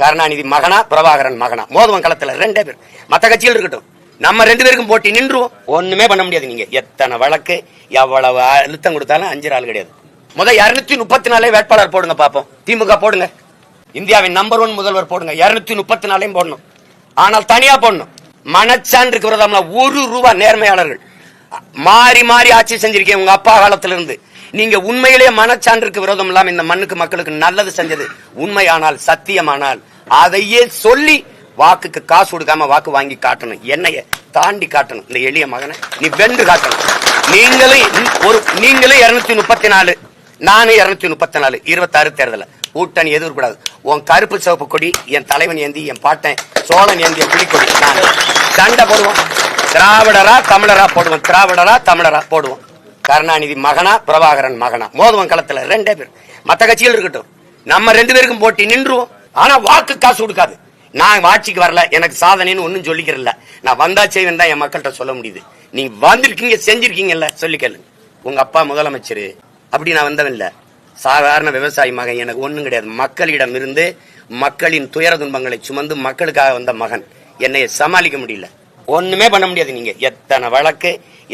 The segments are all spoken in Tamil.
கருணாநிதி மகனா பிரபாகரன் மகனா. மோதுவன் களத்துல ரெண்டே பேர். மத்த கட்சிகள் இருக்கட்டும். நம்ம ரெண்டு பேருக்கும் போட்டி நின்றுவோம். ஒண்ணுமே பண்ண முடியாது நீங்க. எத்தனை வழக்கு எவ்வளவு அழுத்தம் கொடுத்தாலும் அஞ்சு ஆள் கிடையாது. முதல் இருநூத்தி முப்பத்தி நாலே வேட்பாளர் போடுங்க பாப்போம். திமுக போடுங்க. இந்தியாவின் நம்பர் ஒன் முதல்வர் போடுங்க. இருநூத்தி முப்பத்தி நாலையும் போடணும். ஆனால் தனியா போடணும். மனச்சான்றுக்கு ஒரு ரூபா நேர்மையாளர்கள். மாறி மாறி ஆட்சி செஞ்சிருக்கேன் உங்க அப்பா காலத்துல இருந்து நீங்க உண்மையிலேயே மனச்சான்றுக்கு விரோதம் இல்லாம இந்த மண்ணுக்கு மக்களுக்கு நல்லது செஞ்சது. உண்மையானால் சத்தியமானால் அதையே சொல்லி வாக்குக்கு காசு கொடுக்காம வாக்கு வாங்கி காட்டணும். என்னைய தாண்டி காட்டணும். இந்த எளிய மகனை நீ வென்று காட்டணும். நீங்களே ஒரு நீங்களே இருநூத்தி முப்பத்தி நாலு நானும் இருநூத்தி முப்பத்தி நாலு இருபத்தாறு தேர்தல கூட்டணி எதிர்க்கூடாது உன் கருப்பு சிவப்பு கொடி என் தலைவன் ஏந்தி என் பாட்டன் சோழன் ஏந்திய புலிக்கொடி நான் சண்டை போடுவோம். திராவிடரா தமிழரா போடுவோம். திராவிடரா தமிழரா போடுவோம். கருணாநிதி மகனா பிரபாகரன் மகனா. மோதுவன் களத்துல ரெண்டே பேர். மத்த கட்சிகள் இருக்கட்டும். நம்ம ரெண்டு பேருக்கும் போட்டி நின்றுவோம். ஆனா வாக்கு காசு கொடுக்காது. நான் ஆட்சிக்கு வரல எனக்கு சாதனைன்னு ஒன்றும் சொல்லிக்கிறல நான் வந்தா செய்வேன் தான் என் மக்கள்கிட்ட சொல்ல முடியுது. நீங்க வந்திருக்கீங்க செஞ்சிருக்கீங்கல்ல சொல்லிக்கல உங்க அப்பா முதலமைச்சர். அப்படி நான் வந்தவன் இல்ல. சாதாரண விவசாயி மகன் எனக்கு ஒன்றும் கிடையாது. மக்களிடம் இருந்து மக்களின் துயர துன்பங்களை சுமந்து மக்களுக்காக வந்த மகன். என்னை சமாளிக்க முடியல. ஒண்ணுமே பண்ண முடியாது நீங்க. எத்தனை வழக்கு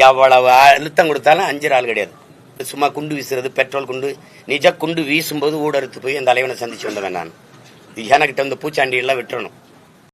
எவ்வளவு அழுத்தம் கொடுத்தாலும் அஞ்சு ஆள் கிடையாது. சும்மா குண்டு வீசுறது பெட்ரோல் குண்டு நிஜ குண்டு வீசும்போது ஊடறுத்து போய் அந்த தலைவனை சந்திச்சு வந்தவன் நான். எனக்கிட்ட வந்து பூச்சாண்டி எல்லாம் விட்டுறணும்.